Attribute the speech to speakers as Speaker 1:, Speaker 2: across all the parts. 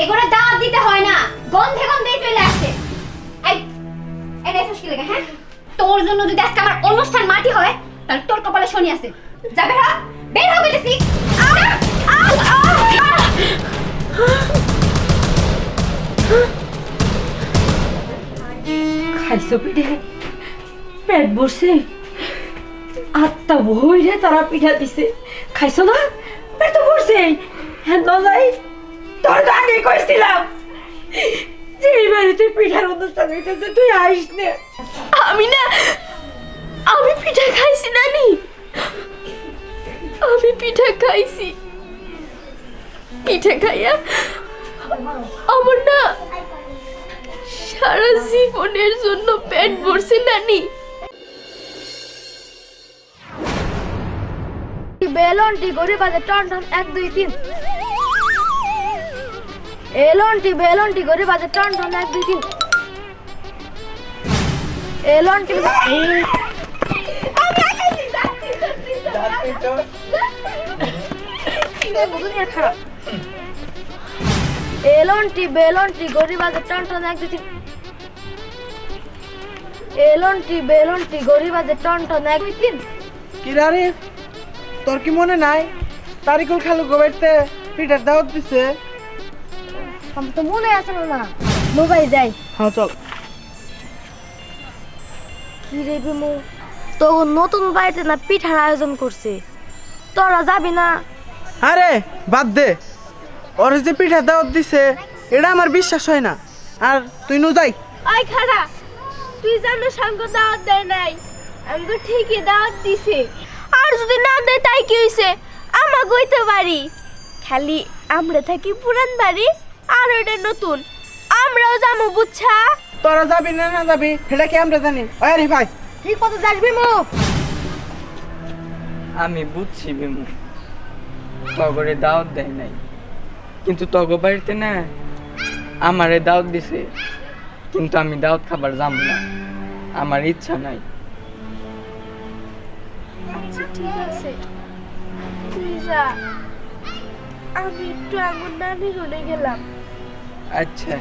Speaker 1: এগুলো দাওয়াত দিতে হয় না। গন্ধে গন্ধে চলে আসছে এই এটা এসে কি লাগে হ্যাঁ? তোর জন্য যদি আজকে আমার অনুষ্ঠান মাটি হয় তাহলে তোর কপালে শনি আছে। যা বের হ বের হ বলেছি আউ, আউ, আউ, আউ।
Speaker 2: খাইছো পিঠে? পেট ভরছে। আত্মা ভইরে তারা পিঠা দিছে। খাইছো না? পেট তো ভরছে হ্যাঁ নজাই তোর তো আগে কইছিলাম যে এই বাড়িতে পিঠার অনুষ্ঠান হইতেছে তুই আইস না।
Speaker 3: আমি না আমি পিঠা খাইছি নানি। আমি পিঠা খাইছি। পিঠা খাইয়া আমার না সারা জীবনের জন্য পেট ভরছে নানি। বেলনটি গরিব আছে টন টন এক দুই তিন। এলনটি বেলনটি গরিব আছে, টন টন, এক, দুই, তিন। এলনটি এলনটি বেলনটি গরিব আছে, টন টন, এক, দুই, তিন। এলনটি বেলনটি গরিব আছে, টন টন, এক, দুই, তিন।
Speaker 4: কিরারে তোর কি মনে নাই? তারিকুল খালু গোবাইতে পিঠার দাওয়াত দিছে?
Speaker 3: আমার তো মনে আছে না মোবাইল যাই
Speaker 4: হ্যাঁ চল।
Speaker 3: কি রে বিমু? তো নতুন বাড়িতে না পিঠার আয়োজন করছে। তোরা যাবি না?
Speaker 4: আরে বাদ দে। ওর যে পিঠার দাওয়াত দিছে এটা আমার বিশ্বাস হয় না। আর তুই নু যাই।
Speaker 3: আই খারা তুই জানো সঙ্গ দাওয়াত দেয় নাই। আমাকে ঠিকই দাওয়াত দিছে। আর যদি না দেয় তাই কি হইছে? আমা গইতে পারি। খালি আমরা থাকি পুরান বাড়ি। আর ওটা নতুন। আমরাও যাব বুঝছা?
Speaker 4: তোরা যাবি না না যাবি সেটা কি আমরা জানি? আরে ভাই।
Speaker 3: কি কত যাসবি মু?
Speaker 5: আমি বুঝছি বিমু। তগরে দাওয়াত দেয় নাই। কিন্তু তগ বাড়িতে না আমারে দাওয়াত দিছে। কিন্তু আমি দাওয়াত খাবার যাব না। আমার ইচ্ছা নাই।
Speaker 3: আচ্ছা ঠিক আছে। তুই যা। আমি একটু আঙুর নানি গেলাম।
Speaker 5: আচ্ছা।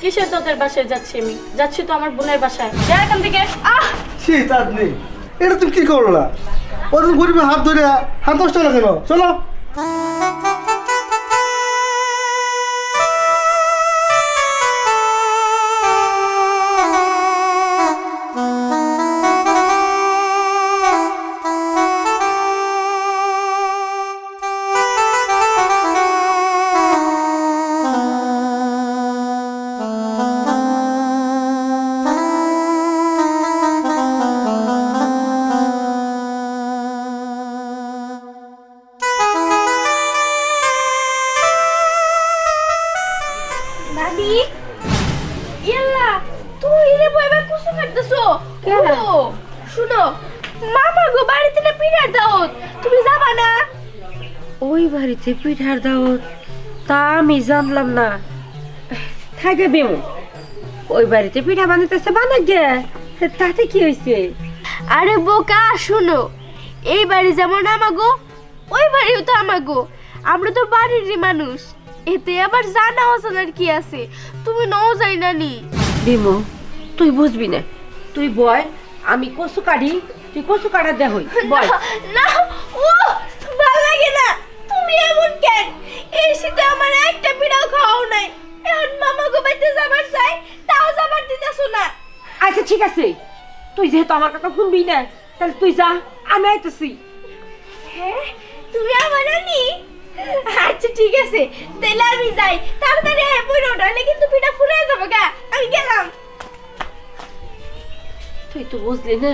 Speaker 6: কিসের তোদের বাসায় যাচ্ছি আমি? যাচ্ছি তো আমার বোনের বাসায়। যা এখান থেকে।
Speaker 3: আহ!
Speaker 7: ছি চাঁদনি এটা তুমি কি করলা? ওদের গরিবের হাত ধরে হাত হলো কেন? চলো।
Speaker 2: ওই বাড়িতে পিঠার দাওয়াত তা আমি জানলাম না। থাকে বেমু। ওই বাড়িতে পিঠা বানাইতেছে বানাক গে। তাতে কি হয়েছে
Speaker 3: আরে বোকা শুনো। এই বাড়ি যেমন আমাগো ওই বাড়িও তো আমাগো। আমরা তো বাড়িরই মানুষ। এতে আবার জানা অজানার কি আছে? তুমি নও যাই না নি
Speaker 2: বিমু তুই বুঝবি না। তুই বয় আমি কচু কাটি তুই কচু কাটা দে হই। বয়।
Speaker 3: না ও ভালো লাগে না।
Speaker 2: তুই যেহেতু আমার কথা শুনবি না তাহলে তুই যা আমি আইতেছি।
Speaker 3: হ্যাঁ তুমি আমার নানি? আচ্ছা ঠিক আছে। তাহলে আমি যাই। তাড়াতাড়ি আয় বই নাহলে কিন্তু পিঠা ফুলে যাব গা। আমি গেলাম।
Speaker 2: তুই তো বুঝলি না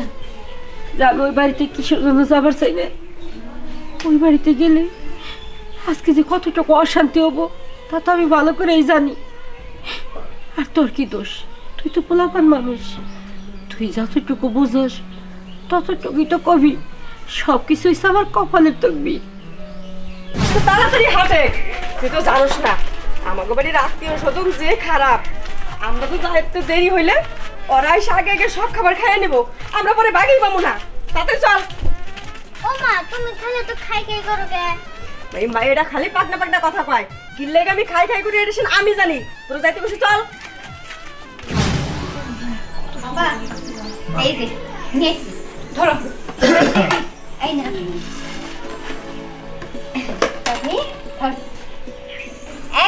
Speaker 2: যে ওই বাড়িতে কিসের জন্য যাবার চাই না। ওই বাড়িতে গেলে আজকে যে কতটুকু অশান্তি হব তা তো আমি ভালো করেই জানি। আর তোর কি দোষ? তুই তো পোলাপান মানুষ। তুই যতটুকু বুঝোস ততটুকুই তো কবি। সব কিছুই আমার কপালের তকবি
Speaker 8: তাড়াতাড়ি হাঁটে। তুই তো জানোস না আমাকে বাড়ির আত্মীয় স্বজন যে খারাপ। আমরা তো যাইতে দেরি হইলে ওরা এসে আগে আগে সব খাবার খাইয়ে নেব। আমরা পরে বাগেই পাবো না। তাতে চল।
Speaker 3: ও মা তুমি খালে তো খাই খাই করো কে
Speaker 8: এই মায়েরা খালি পাকনা পাকনা কথা কয়। কিনলে আমি খাই খাই করে এটা আমি জানি। তোরা যাইতে বসে চল।
Speaker 1: এই যে নিয়ে এসছি। ধরো এই না।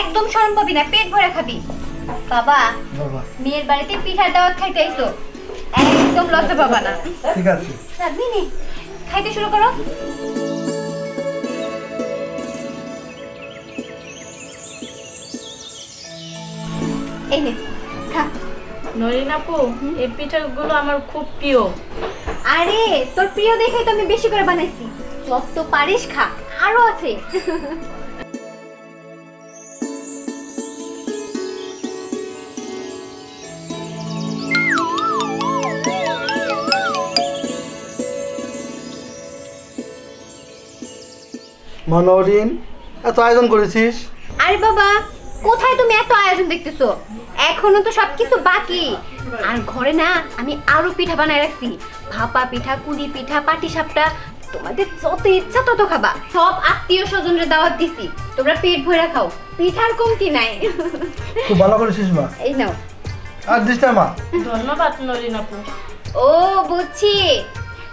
Speaker 1: একদম শরম পাবি না পেট ভরে খাবি। বাবা মেয়ের বাড়িতে পিঠার দাওয়াত খাইতে আইসো। একদম লজ্জা পাবা না।
Speaker 7: ঠিক আছে।
Speaker 1: খাইতে শুরু করো। এই নে খা।
Speaker 6: নরিন আপু এই পিঠাগুলো আমার খুব প্রিয়।
Speaker 1: আরে তোর প্রিয় দেখে তো আমি বেশি করে বানাইছি। যত পারিস খা আরও আছে।
Speaker 7: মনোরিন এত আয়োজন করেছিস?
Speaker 1: আরে বাবা কোথায় তুমি এত আয়োজন দেখতেছো? এখনও তো সবকিছু বাকি। আর ঘরে না আমি আরও পিঠা বানায় রাখছি। ভাপা পিঠা কুড়ি পিঠা পাটি সাপটা তোমাদের যত ইচ্ছা তত খাবা। সব আত্মীয় স্বজনরে দাওয়াত দিছি। তোমরা পেট ভরে খাও। পিঠার কমতি নাই।
Speaker 7: খুব ভালো করেছিস মা।
Speaker 1: এই নাও।
Speaker 7: আর দিস না মা।
Speaker 6: ধন্যবাদ নরিন আপু।
Speaker 1: ও বুঝছি।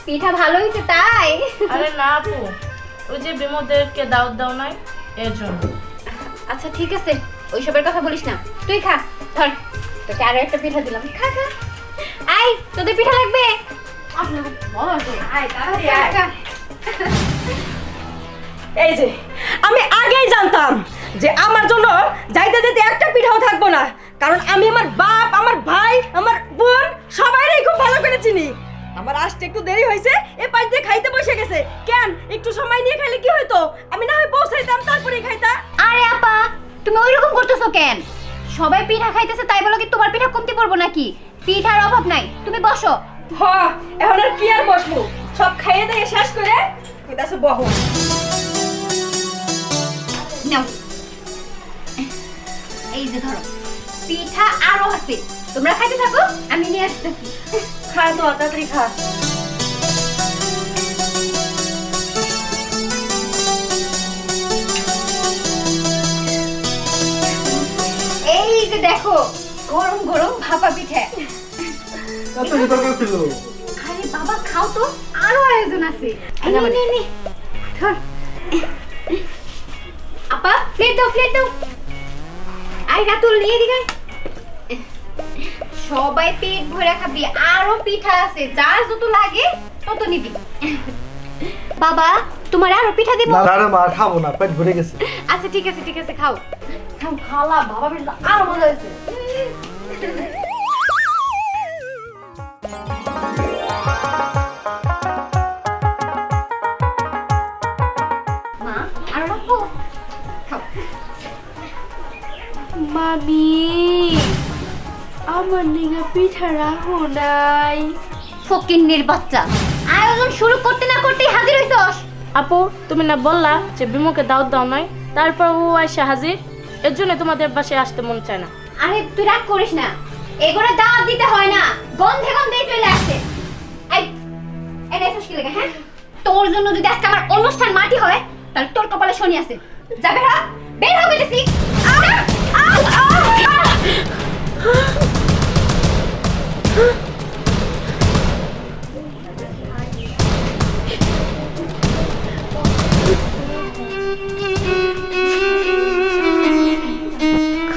Speaker 1: পিঠা ভালো হয়েছে তাই।
Speaker 6: আরে না আপু ওই যে বিমোদেরকে দাওয়াত দাও নাই এর জন্য।
Speaker 1: আচ্ছা ঠিক আছে। ওইসবের কথা বলিস না। তুই খা ধর। তোকে আরও একটা পিঠা দিলাম। খা খা। আই তোদের পিঠা লাগবে।
Speaker 8: এই যে আমি আগেই জানতাম যে আমার জন্য যাইতে যেতে একটা পিঠাও থাকব না। কারণ আমি আমার বাপ আমার ভাই আমার বোন সবাইরই খুব ভালো করে চিনি। আমার আসতে একটু দেরি হয়েছে এ পাশ দিয়ে খাইতে বসে গেছে। কেন একটু সময় নিয়ে খাইলে কি হতো আমি না হয় পৌঁছাইতাম তারপরে খাইতা।
Speaker 1: আরে আপা তুমি ওইরকম করতেছো কেন? সবাই পিঠা খাইতেছে তাই বলো কি তোমার পিঠা কমতি পড়ব নাকি? পিঠার অভাব নাই তুমি বসো।
Speaker 8: হ এখন আর কি আর বসবো? সব খাইয়ে দিয়ে শেষ করে কইতাছে বহ।
Speaker 1: নাও। এই যে ধরো পিঠা আরও আছে। তোমরা খাইতে থাকো আমি নিয়ে আসতেছি।
Speaker 8: খা তো তাড়াতাড়ি খা।
Speaker 1: এই যে দেখো গরম গরম ভাপা পিঠা।
Speaker 7: এত বিতর্ক ছিল?
Speaker 1: আরে বাবা খাও তো আরও আয়োজন আছে। এই নে, নে, নে। ধর। আপা প্লেট দাও প্লেট দাও। আই রাতুল নিয়ে দিগাই সবাই পেট ভরে খাবি আরও পিঠা আছে যার যত লাগে তত নিবি। বাবা তোমার আরও পিঠা দেবো?
Speaker 7: না রে মা খাব না পেট ভরে গেছে।
Speaker 1: আচ্ছা ঠিক আছে ঠিক আছে খাও। খাও খালা বাবা বেশ আরও মজা হয়েছে। মা আরও রাখো খাও।
Speaker 3: মামি আমার নিগা পিঠা রাখো নাই।
Speaker 1: ফকিন্নির বাচ্চা। আয়োজন শুরু করতে না করতেই হাজির হইছস।
Speaker 6: আপু তুমি না বললা যে বিমুকে দাওয়াত দাও নাই তারপর ও আইসা হাজির? এর জন্য তোমাদের বাসায় আসতে মন চায় না।
Speaker 1: আরে তুই রাগ করিস না। এগুলো দাওয়াত দিতে হয় না। গন্ধে গন্ধেই চলে আসছে এই এটা কি লাগে হ্যাঁ? তোর জন্য যদি আজকে আমার অনুষ্ঠান মাটি হয়, তাহলে তোর কপালে শনি আছে। যা, বের হ। বের হ বলেছি আহ! আহ! আহ!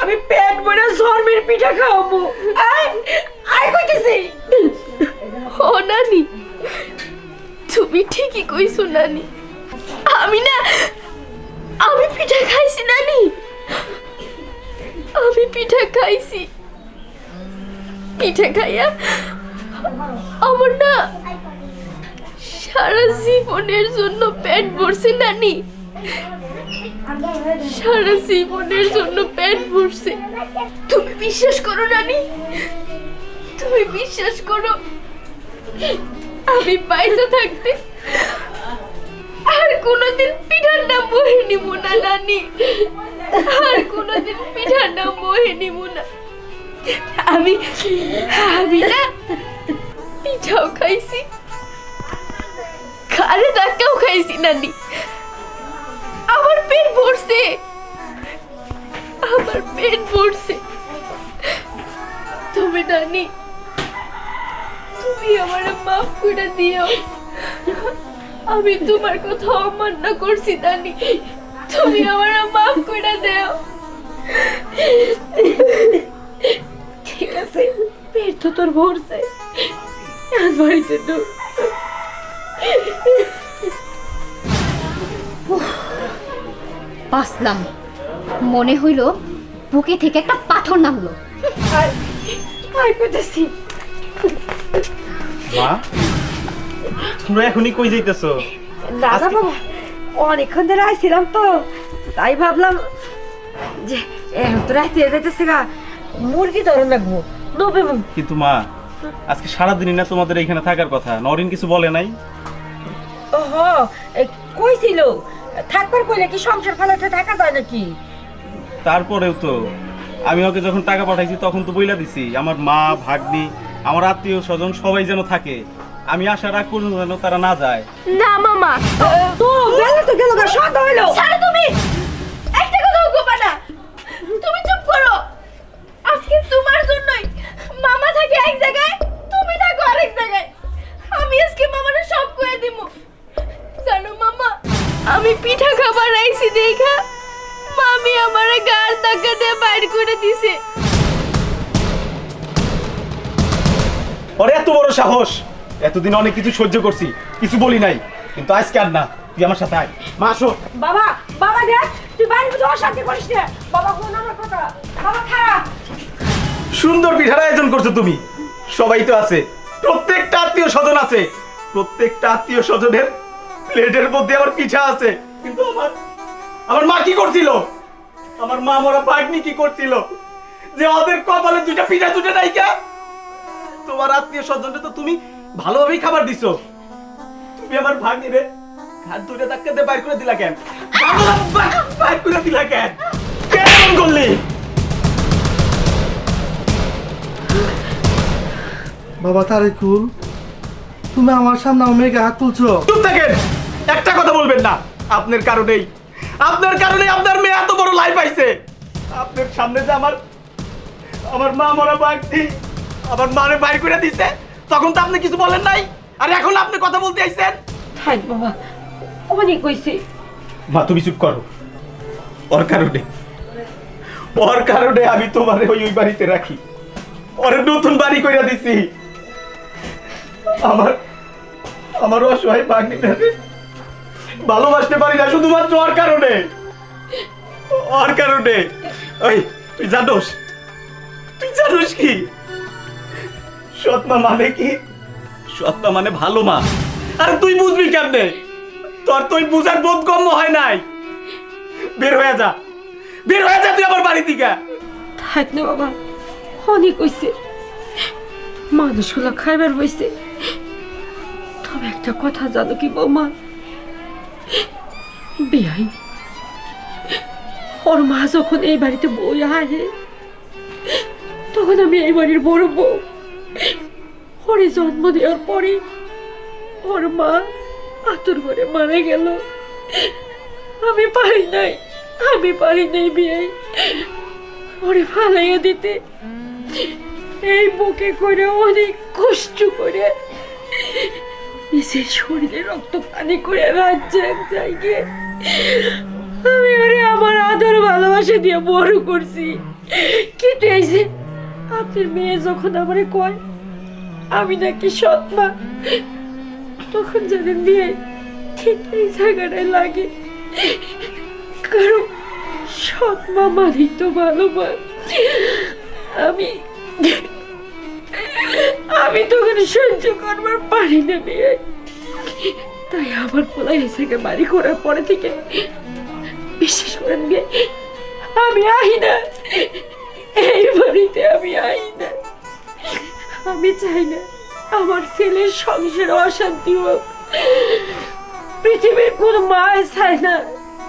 Speaker 2: আমি পেট ভরে জন্মের পিঠা খাওয়াবো। আয় আয় কইতেছি।
Speaker 3: ও নানি, তুমি ঠিকই কইছো নানি। আমি না, আমি পিঠা খাইছি নানি। আমি পিঠা খাইছি। পিঠা খাইয়া আমার না সারা জীবনের জন্য পেট ভরছে নানি। সারা জীবনের জন্য পেট ভরছে। তুমি বিশ্বাস করো নানি তুমি বিশ্বাস করো, আমি পয়সা থাকতে আর কোনোদিন পিঠার নাম বহে নিব না নানি আর কোনোদিন পিঠার নাম বহে নিব না। আমি আমি না পিঠাও খাইছি, খারে ধাক্কাও খাইছি নানি পেট ভরছে। আমার পেট ভরছে। তুমি নানি, তুমি আমার মাফ করে দিও। আমি তোমার কথা অমান্য করছি নানি। তুমি আমার মাফ করে দাও।
Speaker 2: ঠিক আছে, পেট তো তোর ভরছে। আর বাড়িতে ঢুক।
Speaker 1: বাসলাম মনে হইল বুকে থেকে একটা পাথর নামলো।
Speaker 9: মা তোমরা এখনই কই যাইতেছো?
Speaker 2: দাদা বাবা অনেকক্ষণ ধরে আইছিলাম তো তাই ভাবলাম যে এখন তো রাইতে যাইতেছে গা মুরগি ধরে লাগবো নবে
Speaker 9: কিন্তু মা আজকে সারাদিনই না তোমাদের এখানে থাকার কথা নরিন কিছু বলে নাই?
Speaker 2: ওহ কইছিল থাকবার কইলে কি সংসার ফেলাতে থাকা যায় নাকি?
Speaker 9: তারপরেও তো আমি ওকে যখন টাকা পাঠাইছি তখন তো বইলা দিছি আমার মা ভাগ্নি আমার আত্মীয় স্বজন সবাই যেন থাকে। আমি আশা রাখ পর্যন্ত যেন তারা না যায়।
Speaker 3: না মামা।
Speaker 2: তো গেল তো গেল গা সন্ধ্যা হইল।
Speaker 3: ছাড়ো তুমি!
Speaker 9: সাহস? এতদিন অনেক কিছু সহ্য করছি কিছু বলি নাই। কিন্তু আজকে আর না তুই আমার সাথে আয়। মা আসো।
Speaker 2: বাবা বাবা দেখ তুই বাড়ির মধ্যে অশান্তি করিস না। বাবা কোন আমার কথা। বাবা খারাপ
Speaker 9: সুন্দর পিঠার আয়োজন করছ তুমি। সবাই তো আছে। প্রত্যেকটা আত্মীয় স্বজন আছে। প্রত্যেকটা আত্মীয় স্বজনের প্লেটের মধ্যে আমার পিঠা আছে। কিন্তু আমার আমার মা কি করছিল? আমার মা মরা পাগনি কি করছিল? যে ওদের কপালে দুইটা পিঠা দুটো নাই কে? তোমার আত্মীয় স্বজনটা তো তুমি ভালোভাবেই খাবার দিছো। তুমি আমার ভাগ্নি রে হাত দুটো ধাক্কা দিয়ে বাইর করে দিলা কেন? বাইর করে দিলা কেন? কেন করলি?
Speaker 7: বাবা তারিকুল তুমি আমার সামনে আমার মেয়েকে হাত তুলছো।
Speaker 9: চুপ থাকেন। একটা কথা বলবেন না। আপনার কারণেই আপনার কারণেই আপনার মেয়ে এত বড় লাইফ পাইছে। আপনার সামনে যে আমার আমার মা মরা বাগদি আমার মারে বাইর করে দিছে। তখন তো আপনি কিছু বলেন নাই। আর এখন আপনি কথা বলতে আইছেন।
Speaker 2: থাক বাবা অনেক কইছে
Speaker 9: মা তুমি চুপ করো। ওর কারণে। ওর কারণে আমি তোমার ওই ওই বাড়িতে রাখি। ওর নতুন বাড়ি কইরা দিছি। আমার আমার অসহায় বাগনিটাকে ভালোবাসতে পারি না শুধুমাত্র ওর কারণে। ওর কারণে। ওই তুই জানোস? তুই জানোস কি? সৎমা মানে কি? সৎমা মানে ভালো মা। আর তুই বুঝবি কেমনে? তোর তুই বুঝার বোধ গম্য হয় নাই। বের হয়ে যা। বের হয়ে যা তুই আমার বাড়ি থেকে
Speaker 2: থাক না বাবা, অনেক কইছে মানুষগুলো খাইবার বইছে। তবে একটা কথা জানো কি বৌমা? বিয়াই, ওর মা যখন এই বাড়িতে বই আহে, তখন আমি এই বাড়ির বড় বউ। ওরে জন্ম দেওয়ার পরে ওর মা আতুর করে মারা গেল। আমি পারি নাই, আমি পারি নাই বিয়ে। ওরে ফালাইয়া দিতে। এই বুকে করে অনেক কষ্ট করে নিজের শরীরে রক্ত পানি করে রাজ্যে জায়গায় আমি ওরে আমার আদর ভালোবাসা দিয়ে বড় করছি। কিন্তু এই যে আপনার মেয়ে যখন আমারে কয় আমি নাকি সৎ মা। তখন জানেন বিয়ে ঠিক এই জায়গাটায় লাগে। কারণ সৎ মা মানেই তো ভালো মা। আমি আমি তখন সহ্য করবার পারি না বিয়ে। তাই আমার পোলাই থেকে বাড়ি করার পরে থেকে বিশ্বাস করেন গে আমি আই না। এই বাড়িতে আমি আই না। আমি চাই না আমার ছেলের সংসারে অশান্তি হোক। পৃথিবীর কোনো মায় চায় না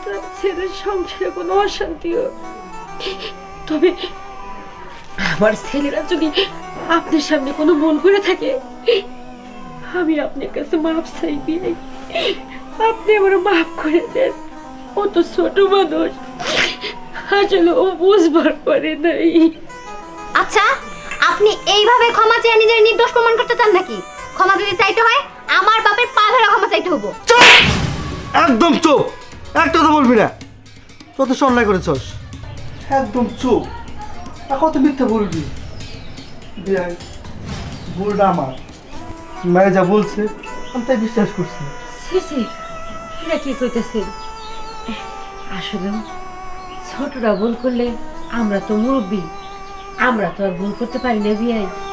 Speaker 2: তার ছেলের সংসারে কোনো অশান্তি হোক। তবে আমার ছেলেরা যদি আপনার সামনে কোনো মন করে থাকে, আমি আপনার কাছে মাপ চাই বিয়াই আপনি আমার মাফ করে দেন। ও তো ছোট মানুষ। আসলে ও বুঝবার পারে নাই।
Speaker 1: আচ্ছা আপনি এইভাবে ক্ষমা চেয়ে নিজের নির্দোষ প্রমাণ করতে চান নাকি? ক্ষমা যদি চাইতে হয় আমার বাপের পা ধরে ক্ষমা চাইতে হব
Speaker 7: একদম চুপ! একটা কথা বলবি না। কত অন্যায় করেছস। একদম চুপ। আর কত মিথ্যে বলবি। বিয়াই ভুলটা আমার। মায়ে যা বলছে আমি তাই বিশ্বাস করছি।
Speaker 2: সিসি এটা কি কইতেছে? আসলে ছোটরা ভুল করলে আমরা তো মুরব্বী। আমরা তো আর ভুল করতে পারি না বিয়াই।